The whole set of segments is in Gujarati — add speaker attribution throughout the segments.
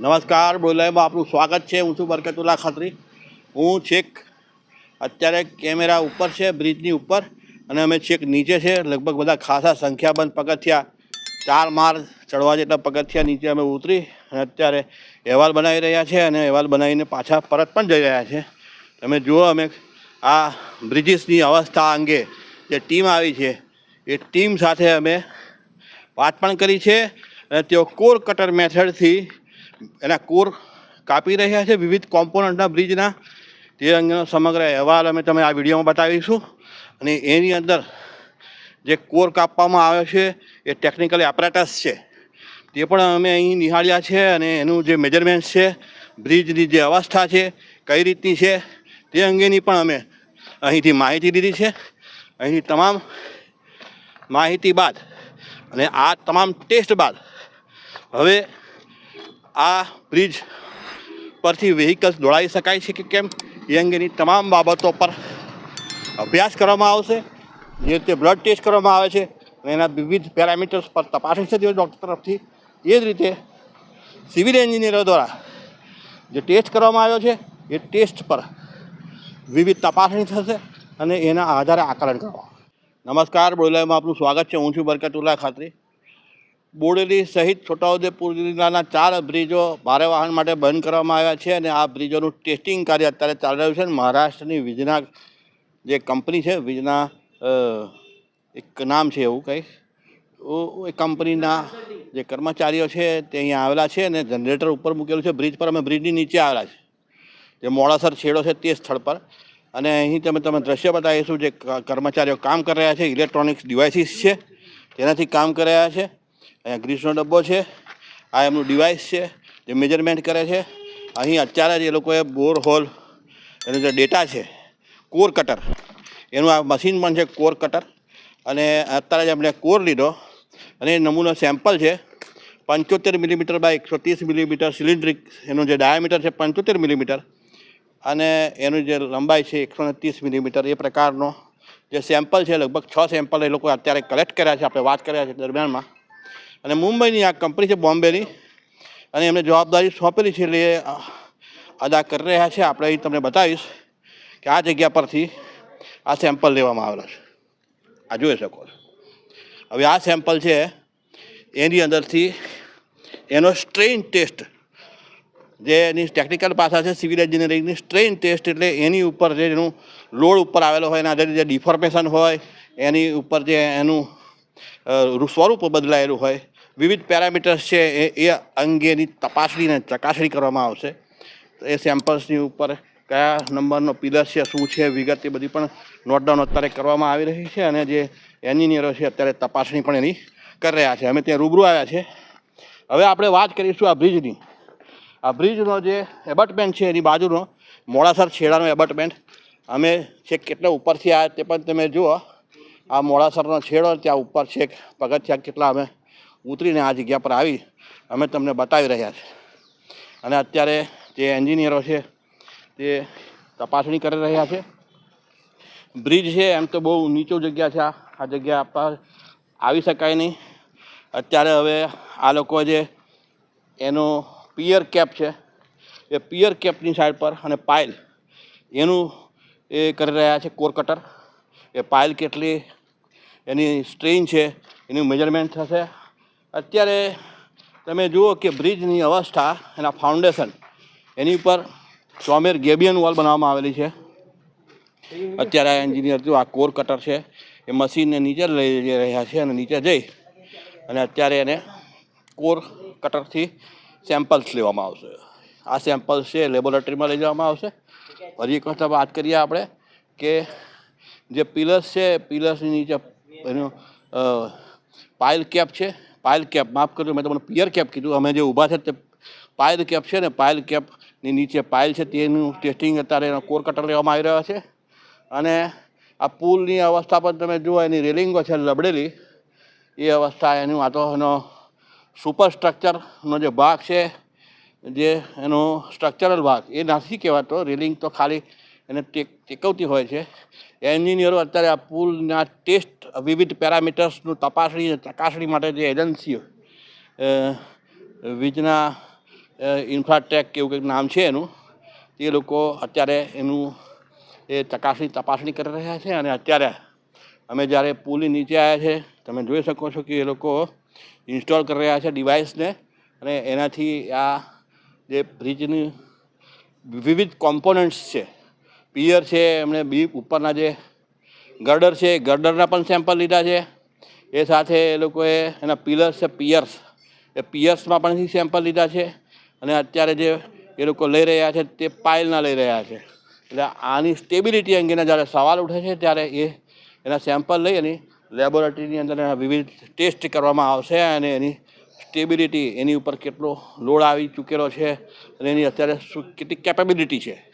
Speaker 1: નમસ્કાર બોલાયમાં આપનું સ્વાગત છે. હું છું બરકતુલ્લા ખત્રી. હું છેક અત્યારે કેમેરા ઉપર છે, બ્રિજની ઉપર, અને અમે છેક નીચે છે. લગભગ બધા ખાસા સંખ્યાબંધ પગથિયા, ચાર માર ચડવા જેટલા પગથિયા નીચે અમે ઉતરી અને અત્યારે અહેવાલ બનાવી રહ્યા છે અને અહેવાલ બનાવીને પાછા પરત પણ જઈ રહ્યા છે. તમે જુઓ અમે આ બ્રિજીસની અવસ્થા અંગે જે ટીમ આવી છે, એ ટીમ સાથે અમે વાત પણ કરી છે અને તેઓ કોર કટર મેથડથી એના કોર કાપી રહ્યા છે વિવિધ કોમ્પોનન્ટના બ્રિજના. તે અંગેનો સમગ્ર અહેવાલ અમે તમે આ વિડીયોમાં બતાવીશું. અને એની અંદર જે કોર કાપવામાં આવ્યો છે એ ટેકનિકલી એપરેટસ છે. તે પણ અમે અહીં નિહાળ્યા છે અને એનું જે મેજરમેન્ટ છે, બ્રિજની જે અવસ્થા છે, કઈ રીતની છે, તે અંગેની પણ અમે અહીંથી માહિતી લીધી છે. અહીંની તમામ માહિતી બાદ અને આ તમામ ટેસ્ટ બાદ હવે આ બ્રિજ પરથી વ્હીકલ્સ દોડાવી શકાય છે કે કેમ? એ અંગેની તમામ બાબતો પર અભ્યાસ કરવામાં આવશે. જે રીતે બ્લડ ટેસ્ટ કરવામાં આવે છે અને એના વિવિધ પેરામીટર્સ પર તપાસણી થતી હોય ડૉક્ટર તરફથી. એ જ રીતે સિવિલ એન્જિનિયરો દ્વારા જે ટેસ્ટ કરવામાં આવ્યો છે, એ ટેસ્ટ પર વિવિધ તપાસણી થશે અને એના આધારે આકલન કરવામાં નમસ્કાર બોલાયમાં આપનું સ્વાગત છે. હું છું બરકતુલ્લા ખાતરી. બોડેલી સહિત છોટાઉદેપુર જિલ્લાના ચાર બ્રિજો ભારે વાહન માટે બંધ કરવામાં આવ્યા છે અને આ બ્રિજોનું ટેસ્ટિંગ કાર્ય અત્યારે ચાલી રહ્યું છે અને મહારાષ્ટ્રની વીજના જે કંપની છે, વીજના એક નામ છે એવું કંઈ તો એ કંપનીના જે કર્મચારીઓ છે તે અહીંયા આવેલા છે અને જનરેટર ઉપર મૂકેલું છે. બ્રિજ પર અમે બ્રિજની નીચે આવેલા છે. જે મોડાસર છેડો છે તે સ્થળ પર. અને અહીં તમે તમે દ્રશ્ય બતાવીશું જે કર્મચારીઓ કામ કરી રહ્યા છે, ઇલેક્ટ્રોનિક્સ ડિવાઇસીસ છે, તેનાથી કામ કરી રહ્યા છે. અહીંયા ગ્રીસનો ડબ્બો છે. આ એમનું ડિવાઇસ છે, જે મેજરમેન્ટ કરે છે. અહીં અત્યારે જ એ લોકોએ બોર હોલ એનો જે ડેટા છે કોર કટર એનું આ મશીન પણ છે કોર કટર અને અત્યારે જ આપણે કોર લીધો. અને નમૂનો સેમ્પલ છે, પંચોતેર મિલીમીટર બાય એકસો ત્રીસ મિલીમીટર સિલિન્ડ્રિક એનું જે ડાયામીટર છે પંચોતેર મિલીમીટર અને એનું જે લંબાઈ છે એકસો ને ત્રીસ મિલીમીટર એ પ્રકારનો જે સેમ્પલ છે, લગભગ છ સેમ્પલ એ લોકો અત્યારે કલેક્ટ કર્યા છે. આપણે વાત કર્યા છે દરમિયાનમાં. અને મુંબઈની આ કંપની છે બોમ્બેની. અને એમને જવાબદારી સોંપેલી છે એટલે અદા કરી રહ્યા છે. આપણે તમને બતાવીશ કે આ જગ્યા પરથી આ સેમ્પલ લેવામાં આવેલા છે. આ જોઈ શકો હવે આ સેમ્પલ છે એની અંદરથી એનો સ્ટ્રેઇન ટેસ્ટ. જે એની ટેકનિકલ પાસા છે સિવિલ એન્જિનિયરિંગની સ્ટ્રેઇન ટેસ્ટ એટલે એની ઉપર જે એનું લોડ ઉપર આવેલો હોય એના આધારે જે ડિફોર્મેશન હોય, એની ઉપર જે એનું સ્વરૂપ બદલાયેલું હોય વિવિધ પેરામીટર્સ છે એ એ અંગેની તપાસણી અને ચકાસણી કરવામાં આવશે. એ સેમ્પલ્સની ઉપર કયા નંબરનો પિલર છે, શું છે, વિગત એ બધી પણ નોટડાઉન અત્યારે કરવામાં આવી રહી છે અને જે એન્જિનિયરો છે અત્યારે તપાસણી પણ એની કરી રહ્યા છે. અમે ત્યાં રૂબરૂ આવ્યા છે. હવે આપણે વાત કરીશું આ બ્રિજની. આ બ્રિજનો જે એબટમેન્ટ છે, એની બાજુનો મોડાસર છેડાનો એબટમેન્ટ અમે છેક કેટલા ઉપરથી આવ્યા તે પણ તમે જુઓ. આ મોડાસરનો છેડો ત્યાં ઉપર છેક પગથિયા કેટલા અમે ઉતરીને આ જગ્યા પર આવી અમે તમને બતાવી રહ્યા છે. અને અત્યારે જે એન્જિનિયરો છે તે તપાસણી કરી રહ્યા છે. બ્રિજ છે, એમ તો બહુ નીચું જગ્યા છે આ. જગ્યા પર આવી શકાય નહીં. અત્યારે હવે આ લોકો જે એનો પિયર કેપ છે, એ પિયર કેપની સાઈડ પર અને પાઇલ એનું એ કરી રહ્યા છે કોર કટર. એ પાઇલ કેટલી એની સ્ટ્રેન છે, એનું મેજરમેન્ટ થશે અત્યારે તમે જુઓ કે બ્રિજની અવસ્થા, એના ફાઉન્ડેશન એની ઉપર ચોમેર ગેબિયન વોલ બનાવવામાં આવેલી છે. અત્યારે આ એન્જિનિયર જો આ કોર કટર છે, એ મશીનને નીચે લઈ જઈ રહ્યા છે અને નીચે જઈ અને અત્યારે એને કોર કટરથી સેમ્પલ્સ લેવામાં આવશે. આ સેમ્પલ્સ છે લેબોરેટરીમાં લઈ જવામાં આવશે. ફરી એક વખત વાત કરીએ આપણે કે જે પિલર્સ છે પિલર્સની નીચે એનું પાઇલ કેપ છે પાઇલ કેપ માફ કરજો, મેં તમને પિયર કેપ કીધું. અમે જે ઊભા છે તે પાયલ કેપ છે ને પાયલ કેપની નીચે પાયલ છે, તેનું ટેસ્ટિંગ અત્યારે એનો કોર કટર લેવામાં આવી રહ્યો છે. અને આ પુલની અવસ્થા પણ તમે જુઓ, એની રેલિંગો છે લબડેલી. એ અવસ્થા એનું આ તો એનો સુપર સ્ટ્રક્ચરનો જે ભાગ છે, જે એનો સ્ટ્રક્ચરલ ભાગ, એ નથી કહેવાતો. રેલિંગ તો ખાલી એને ટેક, ટેકવતી હોય છે. એન્જિનિયરો અત્યારે આ પુલના ટેસ્ટ, વિવિધ પેરામીટર્સનું તપાસણી ચકાસણી માટે જે એજન્સીઓ વીજના ઇન્ફ્રાટેક એવું કંઈક નામ છે એનું, તે લોકો અત્યારે એનું એ ચકાસણી, તપાસણી કરી રહ્યા છે અને અત્યારે અમે જ્યારે પુલની નીચે આવ્યા છે, તમે જોઈ શકો છો કે એ લોકો ઇન્સ્ટોલ કરી રહ્યા છે ડિવાઇસને અને એનાથી આ જે બ્રિજની વિવિધ કોમ્પોનન્ટ્સ છે પિયર છે, એમણે બી ઉપરના જે ગર્ડર છે ગર્ડરના પણ સેમ્પલ લીધા છે. એ સાથે એ લોકોએ એના પિલર્સ છે, પિયર્સ. એ પિયર્સમાં પણ સેમ્પલ લીધા છે અને અત્યારે જે એ લોકો લઈ રહ્યા છે, તે પાઇલના લઈ રહ્યા છે. એટલે આની સ્ટેબિલિટી અંગેના જ્યારે સવાલ ઉઠે છે, ત્યારે એ એના સેમ્પલ લઈ અને લેબોરેટરીની અંદર એના વિવિધ ટેસ્ટ કરવામાં આવશે અને એની સ્ટેબિલિટી એની ઉપર કેટલો લોડ આવી ચૂકેલો છે અને એની અત્યારે શું કેટલી કેપેબિલિટી છે.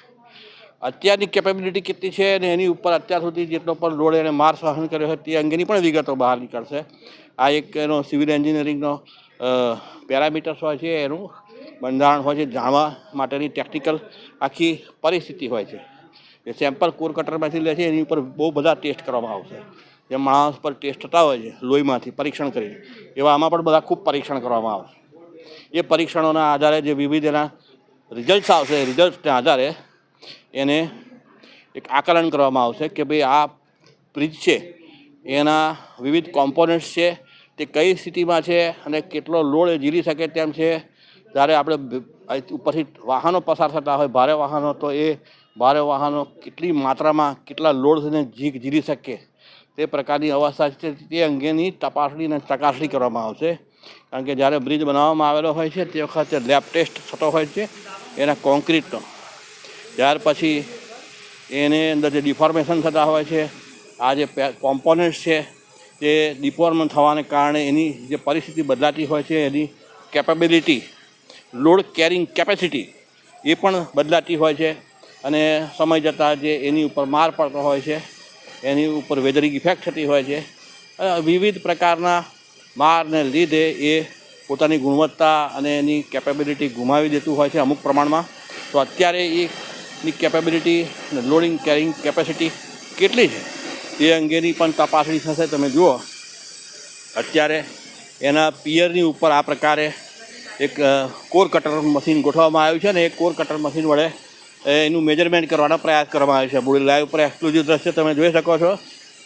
Speaker 1: અત્યારની કેપેબિલિટી કેટલી છે અને એની ઉપર અત્યાર સુધી જેટલો પણ લોડ એને માર સહન કર્યો છે તે અંગેની પણ વિગતો બહાર નીકળશે. આ એક એનો સિવિલ એન્જિનિયરિંગનો પેરામીટર્સ હોય છે, એનું બંધારણ હોય છે, જાણવા માટેની ટેકનિકલ આખી પરિસ્થિતિ હોય છે. એ સેમ્પલ કોર કટરમાંથી લે છે, એની ઉપર બહુ બધા ટેસ્ટ કરવામાં આવશે. જે માણસ પર ટેસ્ટ થતા હોય છે, લોહીમાંથી પરીક્ષણ કરીને. એવા આમાં પણ બધા ખૂબ પરીક્ષણ કરવામાં આવશે. એ પરીક્ષણોના આધારે જે વિવિધ એના રિઝલ્ટ્સ આવશે રિઝલ્ટના આધારે એને એક આકલન કરવામાં આવશે કે ભાઈ આ બ્રિજ છે, એના વિવિધ કોમ્પોનન્ટ્સ છે, તે કઈ સ્થિતિમાં છે અને કેટલો લોડ એ ઝીલી શકે તેમ છે. જ્યારે આપણે ઉપરથી વાહનો પસાર થતા હોય, ભારે વાહનો, તો એ ભારે વાહનો કેટલી માત્રામાં કેટલા લોડ થઈને ઝીક ઝીલી શકે તે પ્રકારની અવસ્થા છે. તે અંગેની તપાસણી અને ચકાસણી કરવામાં આવશે. કારણ કે જ્યારે બ્રિજ બનાવવામાં આવેલો હોય છે, તે વખતે લેબ ટેસ્ટ થતો હોય છે, એના કોન્ક્રીટનો. ત્યાર પછી એને અંદર જે ડિફોર્મેશન થતા હોય છે, આ જે કોમ્પોનન્ટ્સ છે, તે ડિફોર્મ થવાને કારણે એની જે પરિસ્થિતિ બદલાતી હોય છે, એની કેપેબિલિટી લોડ કેરિંગ કેપેસિટી એ પણ બદલાતી હોય છે અને સમય જતાં જે એની ઉપર માર પડતો હોય છે, એની ઉપર વેધરિંગ ઇફેક્ટ થતી હોય છે વિવિધ પ્રકારના મારને લીધે એ પોતાની ગુણવત્તા અને એની કેપેબિલિટી ગુમાવી દેતું હોય છે અમુક પ્રમાણમાં. તો અત્યારે એની કેપેબિલિટી લોડિંગ કેરિંગ કેપેસિટી કેટલી છે? એ અંગેની પણ તપાસણી થશે. તમે જુઓ, અત્યારે એના પિયરની ઉપર આ પ્રકારે એક કોર કટર મશીન ગોઠવવામાં આવ્યું છે ને એ કોર કટર મશીન વડે એનું મેજરમેન્ટ કરવાનો પ્રયાસ કરવામાં આવ્યો છે. બુડી લાઈવ ઉપર એક્સક્લુઝિવ દ્રશ્ય તમે જોઈ શકો છો.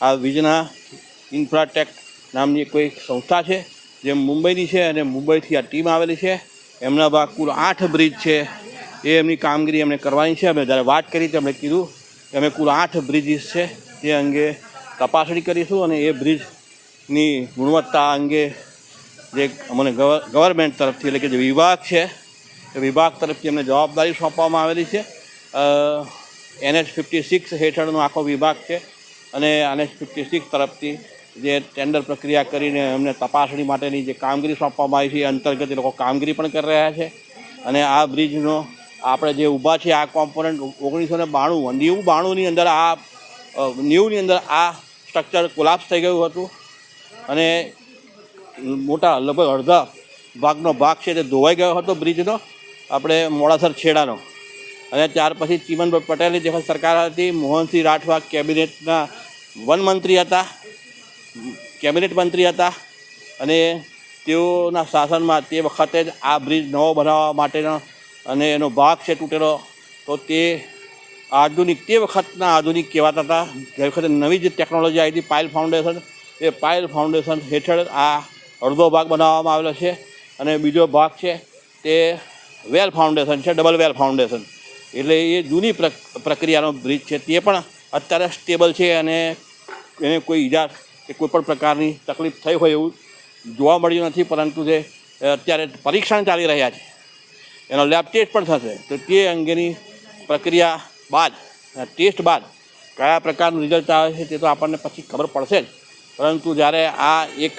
Speaker 1: આ વિજના ઇન્ફ્રાટેક નામની કોઈ સંસ્થા છે, જે મુંબઈની છે અને મુંબઈથી આ ટીમ આવેલી છે. એમના ભાગ કુલ આઠ બ્રિજ છે. એ એમની કામગીરી એમણે કરવાની છે. અમે જ્યારે વાત કરી તો એમણે કીધું કે અમે કુલ આઠ બ્રિજીસ છે તે અંગે તપાસણી કરીશું અને એ બ્રિજની ગુણવત્તા અંગે જે અમને ગવર- ગવર્મેન્ટ તરફથી એટલે કે જે વિભાગ છે, એ વિભાગ તરફથી અમને જવાબદારી સોંપવામાં આવેલી છે. એનએચ ફિફ્ટી સિક્સ હેઠળનો આખો વિભાગ છે અને એનએચ ફિફ્ટી સિક્સ તરફથી જે ટેન્ડર પ્રક્રિયા કરીને અમને તપાસણી માટેની જે કામગીરી સોંપવામાં આવી છે, એ અંતર્ગત એ લોકો કામગીરી પણ કરી રહ્યા છે. અને આ બ્રિજનો આપણે જે ઊભા છે આ કોમ્પોનન્ટ ઓગણીસો ને બાણું નેવું બાણુંની અંદર આ નેવુંની અંદર આ સ્ટ્રક્ચર કોલાપ્સ થઈ ગયું હતું. અને મોટા લગભગ અડધા ભાગનો ભાગ છે તે ધોવાઈ ગયો હતો બ્રિજનો. આપણે મોડાસર છેડાનો. અને ત્યાર પછી ચીમનભાઈ પટેલની જે સરકાર હતી, મોહનસિંહ રાઠવા કેબિનેટના વન મંત્રી હતા, કેબિનેટ મંત્રી હતા. અને તેઓના શાસનમાં તે વખતે જ આ બ્રિજ નવો બનાવવા માટેનો અને એનો ભાગ છે તૂટેલો, તો તે આધુનિક, તે વખતના આધુનિક કહેવાતા હતા. જે વખતે નવી જે ટેકનોલોજી આવી હતી, પાયલ ફાઉન્ડેશન, એ પાયલ ફાઉન્ડેશન હેઠળ આ અડધો ભાગ બનાવવામાં આવેલો છે. અને બીજો ભાગ છે તે વેલ ફાઉન્ડેશન છે, ડબલ વેલ ફાઉન્ડેશન. એટલે એ જૂની પ્ર, પ્રક્રિયાનો બ્રિજ છે. તે પણ અત્યારે સ્ટેબલ છે અને એને કોઈ ઈજા, કે કોઈપણ પ્રકારની તકલીફ થઈ હોય એવું જોવા મળ્યું નથી, પરંતુ જે અત્યારે પરીક્ષણ ચાલી રહ્યા છે. એનો લેબ ટેસ્ટ પણ થશે. તો તે અંગેની પ્રક્રિયા બાદ ટેસ્ટ બાદ કયા પ્રકારનું રિઝલ્ટ આવે છે તે તો આપણને પછી ખબર પડશે જ. પરંતુ જ્યારે આ એક,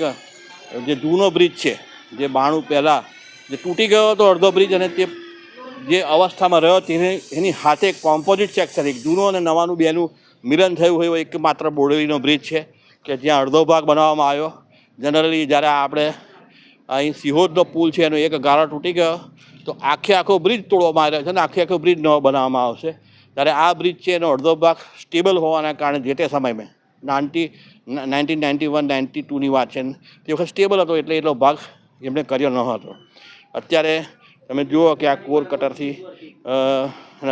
Speaker 1: જે જૂનો બ્રિજ છે, જે બાણું પહેલાં જે તૂટી ગયો હતો અડધો બ્રિજ અને તે જે અવસ્થામાં રહ્યો તેને, એની હાથે કોમ્પોઝિટ સેક્શન એક જૂનો અને નવાનું બેનું મિલન થયું હોય એક માત્ર બોડેલીનો બ્રિજ છે કે જ્યાં અડધો ભાગ બનાવવામાં આવ્યો. જનરલી જ્યારે આપણે અહીં સિહોદનો પુલ છે એનો એક ગાળો તૂટી ગયો તો આખે આખો બ્રિજ તોડવામાં આવ્યો છે અને આખે આખો બ્રિજ નવો બનાવવામાં આવશે. ત્યારે આ બ્રિજ છે એનો અડધો ભાગ સ્ટેબલ હોવાના કારણે જે તે સમયમાં ninety, nineteen ninety one, ninety ટુની વાત છે. તે વખત સ્ટેબલ હતો એટલે એટલો ભાગ એમણે કર્યો ન હતો. અત્યારે તમે જુઓ કે આ કોર કટરથી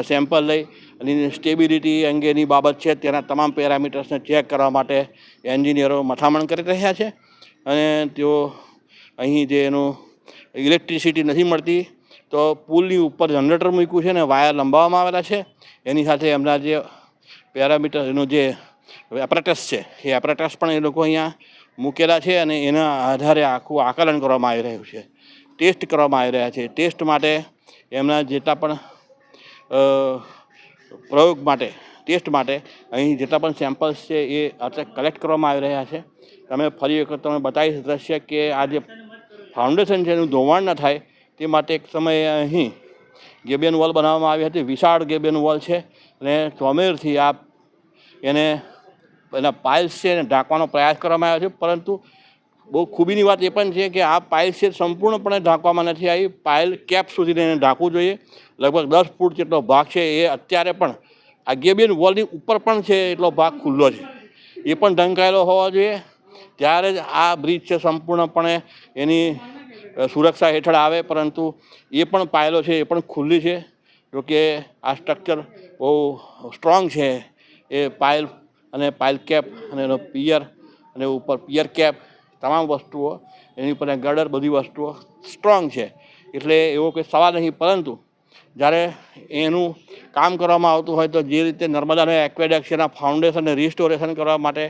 Speaker 1: સેમ્પલ લઈ અને સ્ટેબિલિટી અંગેની બાબત છે. તેના તમામ પેરામીટર્સને ચેક કરવા માટે એન્જિનિયરો મથામણ કરી રહ્યા છે. અને તેઓ અહીં જે એનું ઇલેક્ટ્રિસિટી નથી મળતી તો પુલની ઉપર જનરેટર મૂક્યું છે ને વાયર લંબાવવામાં આવેલા છે. એની સાથે એમના જે પેરામીટર, એનું જે એપરેટસ છે, એ એપરેટસ પણ એ લોકો અહીંયા મૂકેલા છે અને એના આધારે આખું આકલન કરવામાં આવી રહ્યું છે. ટેસ્ટ કરવામાં આવી રહ્યા છે. ટેસ્ટ માટે એમના જેટલા પણ પ્રયોગ માટે, ટેસ્ટ માટે અહીં જેટલા પણ સેમ્પલ્સ છે એ અત્યારે કલેક્ટ કરવામાં આવી રહ્યા છે. તમે ફરી વખત તમે બતાવી દ્રશ્ય કે આ જે ફાઉન્ડેશન છે એનું ધોવાણ ન થાય તે માટે એક સમયે અહીં ગેબિયન વોલ બનાવવામાં આવી હતી. વિશાળ ગેબિયન વોલ છે અને ચોમેરથી આ એને એના પાઇલ્સ છે એને ઢાંકવાનો પ્રયાસ કરવામાં આવ્યો છે. પરંતુ બહુ ખૂબીની વાત એ પણ છે કે આ પાઇલ્સ છે સંપૂર્ણપણે ઢાંકવામાં નથી આવી. પાઇલ કેપ સુધી એને ઢાંકવું જોઈએ. લગભગ દસ ફૂટ જેટલો ભાગ છે એ અત્યારે પણ આ ગેબિયન વોલની ઉપર પણ છે એટલો ભાગ ખુલ્લો છે. એ પણ ઢંકાયેલો હોવો જોઈએ. ત્યારે જ આ બ્રિજ છે સંપૂર્ણપણે એની સુરક્ષા હેઠળ આવે, પરંતુ એ પણ પાયલો છે, એ પણ ખુલ્લી છે. જોકે આ સ્ટ્રક્ચર બહુ સ્ટ્રોંગ છે. એ પાયલ અને પાયલ કેપ અને એનો પિયર અને ઉપર પિયર કેપ તમામ વસ્તુઓ, એની ઉપર ગર્ડર બધી વસ્તુઓ સ્ટ્રોંગ છે. એટલે એવો કોઈ સવાલ નહીં, પરંતુ જ્યારે એનું કામ કરવામાં આવતું હોય તો જે રીતે નર્મદાનો એક્વેડેક્સ એના ફાઉન્ડેશનને રિસ્ટોરેશન કરવા માટે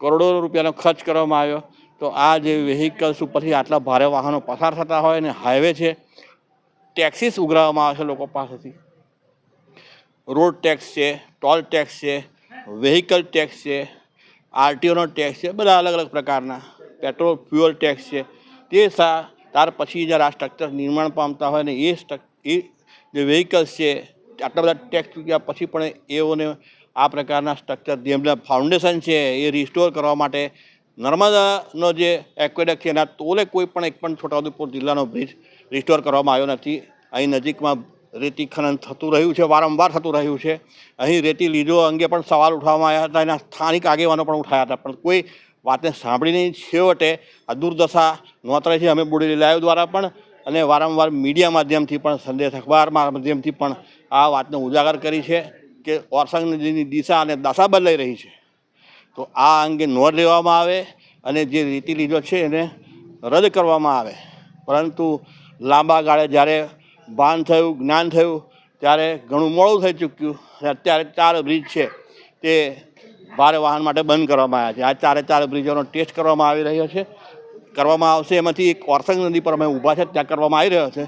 Speaker 1: કરોડો રૂપિયાનો ખર્ચ કરવામાં આવ્યો. તો આ જે વેહિકલ્સ ઉપરથી આટલા ભારે વાહનો પસાર થતા હોય અને હાઈવે છે ટેક્સીસ ઉઘરાવવામાં આવે છે લોકો પાસેથી. રોડ ટેક્સ છે ટોલ ટેક્સ છે વેહિકલ ટેક્સ છે આરટીઓનો ટેક્સ છે, બધા અલગ અલગ પ્રકારના. પેટ્રોલ ફ્યુઅલ ટેક્સ છે. તે સા, ત્યાર પછી જ્યારે આ સ્ટ્રક્ચર નિર્માણ પામતા હોય ને એ એ જે વેહિકલ્સ છે, આટલા બધા ટેક્સ ચૂક્યા પછી પણ એઓને આ પ્રકારના સ્ટ્રક્ચર જેમના ફાઉન્ડેશન છે, એ રિસ્ટોર કરવા માટે નર્મદાનો જે એક્વેડક છે, એના તોલે કોઈ પણ એક પણ છોટાઉદેપુર જિલ્લાનો બ્રિજ રિસ્ટોર કરવામાં આવ્યો નથી. અહીં નજીકમાં રેતી ખનન થતું રહ્યું છે, વારંવાર થતું રહ્યું છે. અહીં રેતી લીધો અંગે પણ સવાલ ઉઠાવવામાં આવ્યા હતા, એના સ્થાનિક આગેવાનો પણ ઉઠાયા હતા. પણ કોઈ વાતને સાંભળીને છેવટે આ દુર્દશા નોતરે છે, અમે બોડેલી લાઈવ દ્વારા પણ અને વારંવાર મીડિયા માધ્યમથી પણ, સંદેશ અખબાર માધ્યમથી પણ આ વાતને ઉજાગર કરી છે કે ઓરસંગ નદીની દિશા અને દશા બદલાઈ રહી છે. તો આ અંગે નોંધ લેવામાં આવે અને જે રીતિ રીતો છે એને રદ કરવામાં આવે. પરંતુ લાંબા ગાળે જ્યારે ભાન થયું, જ્ઞાન થયું, ત્યારે ઘણું મોડું થઈ ચૂક્યું અને અત્યારે ચાર બ્રિજ છે તે ભારે વાહન માટે બંધ કરવામાં આવ્યા છે. આ ચારે ચાર બ્રિજોનો ટેસ્ટ કરવામાં આવી રહ્યો છે. કરવામાં આવશે એમાંથી એક ઓરસંગ નદી પર અમે ઊભા છે, ત્યાં કરવામાં આવી રહ્યો છે.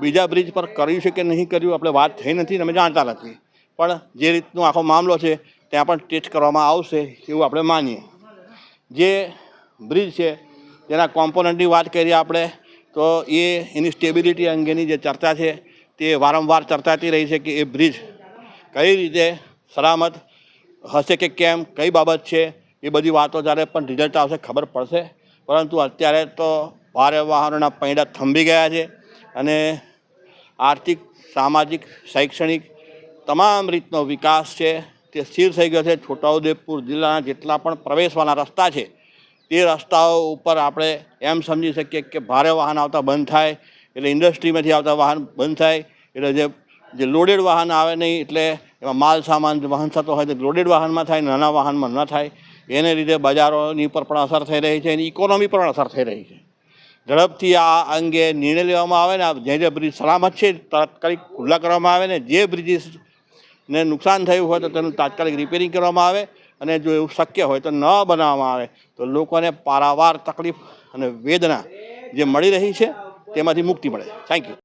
Speaker 1: બીજા બ્રિજ પર કર્યું છે કે નહીં કર્યું, આપણે વાત થઈ નથી અમે જાણતા નથી. પણ જે રીતનો આખો મામલો છે ત્યાં પણ ટેસ્ટ કરવામાં આવશે એવું આપણે માનીએ. જે બ્રિજ છે તેના કોમ્પોનન્ટની વાત કરીએ આપણે, તો એ એની સ્ટેબિલિટી અંગેની જે ચર્ચા છે, તે વારંવાર ચર્ચાતી રહી છે કે એ બ્રિજ કઈ રીતે સલામત હશે કે કેમ, કઈ બાબત છે, એ બધી વાતો જ્યારે પણ રિઝલ્ટ આવશે ખબર પડશે. પરંતુ અત્યારે તો ભારે વાહનોના પૈડા થંભી ગયા છે અને આર્થિક, સામાજિક, શૈક્ષણિક તમામ રીતનો વિકાસ છે. તે સ્થિર થઈ ગયો છે. છોટાઉદેપુર જિલ્લાના જેટલા પણ પ્રવેશવાના રસ્તા છે, તે રસ્તાઓ ઉપર આપણે એમ સમજી શકીએ કે ભારે વાહન આવતા બંધ થાય, એટલે ઇન્ડસ્ટ્રીમાંથી આવતા વાહન બંધ થાય, એટલે જે જે લોડેડ વાહન આવે નહીં, એટલે એમાં માલ સામાન, વહન થતો હોય તો લોડેડ વાહનમાં થાય, નાના વાહનમાં ન થાય. એને લીધે બજારોની પર પણ અસર થઈ રહી છે, એની ઇકોનોમી પર અસર થઈ રહી છે. ઝડપથી આ અંગે નિર્ણય લેવામાં આવે ને જે જે બ્રિજ સલામત છે, તાત્કાલિક ખુલ્લા કરવામાં આવે ને, જે બ્રિજીસ ને નુકસાન થયું હોય તો તેનું તાત્કાલિક રિપેરિંગ કરવામાં આવે અને જો એવું શક્ય હોય તો ન બનાવવામાં આવે તો લોકોને પારાવાર તકલીફ અને વેદના જે મળી રહી છે તેમાંથી મુક્તિ મળે. Thank you